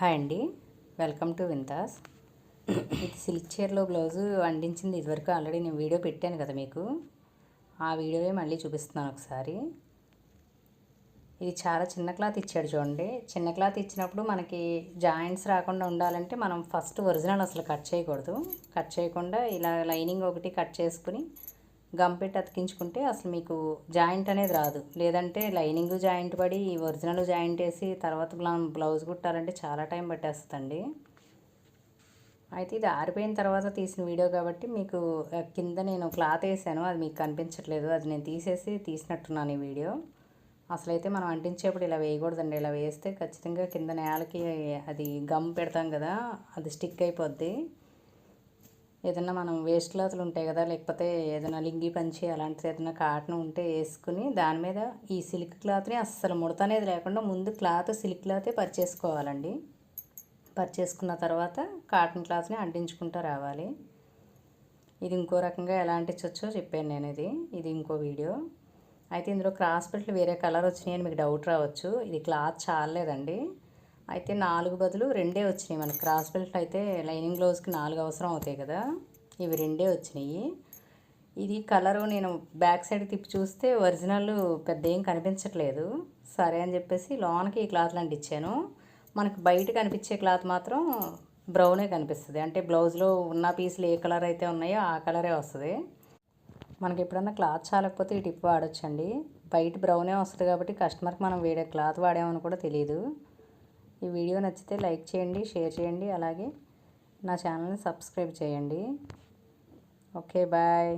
Hi అండి. Welcome to వింతాస్. ఇది సిల్క్ చీరలో బ్లౌజు అందించింది ఇదివరకు ఆల్రెడీ నేను వీడియో పెట్టాను కదా మీకు. ఆ వీడియోవే మళ్ళీ చూపిస్తున్నాను ఒకసారి. ఇది చాలా చిన్న క్లాత్ ఇచ్చాడు చూడండి. చిన్న క్లాత్ ఇచ్చినప్పుడు మనకి జాయింట్స్ రాకుండా ఉండాలంటే మనం ఫస్ట్ ఒరిజినల్ అసలు కట్ చేయకూడదు. కట్ చేయకుండా ఇలా లైనింగ్ ఒకటి కట్ చేసుకుని గమ్ పెట్టి అతికించుకుంటే అసలు మీకు జాయింట్ అనేది రాదు. లేదంటే లైనింగ్ జాయింట్ పడి ఒరిజినల్ జాయింట్ వేసి తర్వాత బ్లౌజ్ కుట్టాలంటే చాలా టైం పట్టేస్తుందండి. అయితే ఇది ఆరిపోయిన తర్వాత తీసిన వీడియో కాబట్టి మీకు కింద నేను క్లాత్ వేసాను. అది మీకు కనిపించట్లేదు. అది నేను తీసేసి తీసినట్టున్నాను ఈ వీడియో. అసలైతే మనం అంటించేప్పుడు ఇలా వేయకూడదండి. ఇలా వేస్తే ఖచ్చితంగా కింద నేలకి అది గమ్ పెడతాం కదా అది స్టిక్ అయిపోద్ది. ఏదైనా మనం వేస్ట్ క్లాత్లు ఉంటాయి కదా లేకపోతే ఏదైనా లింగి పంచి అలాంటిది ఏదైనా కాటన్ ఉంటే వేసుకుని దాని మీద ఈ సిల్క్ క్లాత్ని అస్సలు ముడత అనేది లేకుండా ముందు క్లాత్ సిల్క్ క్లాతే పరిచేసుకోవాలండి. పరిచేసుకున్న తర్వాత కాటన్ క్లాత్ని అంటించుకుంటూ రావాలి. ఇది ఇంకో రకంగా ఎలా అంటించవచ్చో చెప్పాను నేను ఇది ఇది ఇంకో వీడియో. అయితే ఇందులో క్రాస్ బెల్ట్లు వేరే కలర్ వచ్చినాయని మీకు డౌట్ రావచ్చు. ఇది క్లాత్ చాలలేదండి. అయితే నాలుగు బదులు రెండే వచ్చినాయి మనకి క్రాస్ బెల్ట్ అయితే లైనింగ్ బ్లౌజ్కి నాలుగు అవసరం అవుతాయి కదా. ఇవి రెండే వచ్చినాయి. ఇది కలరు నేను బ్యాక్ సైడ్ తిప్పి చూస్తే ఒరిజినల్ పెద్ద ఏం కనిపించట్లేదు. సరే అని చెప్పేసి లోనకి ఈ క్లాత్ లాంటి ఇచ్చాను. మనకు బయట కనిపించే క్లాత్ మాత్రం బ్రౌనే కనిపిస్తుంది. అంటే బ్లౌజ్లో ఉన్న పీసులు ఏ కలర్ అయితే ఉన్నాయో ఆ కలరే వస్తుంది. మనకి ఎప్పుడన్నా క్లాత్ చాలకపోతే ఈ టిప్ వాడొచ్చండి. బయట బ్రౌనే వస్తుంది కాబట్టి కస్టమర్కి మనం వేరే క్లాత్ వాడామని కూడా తెలియదు. ఈ వీడియో నచ్చితే లైక్ చేయండి షేర్ చేయండి అలాగే నా ఛానల్ని సబ్స్క్రైబ్ చేయండి. Okay bye.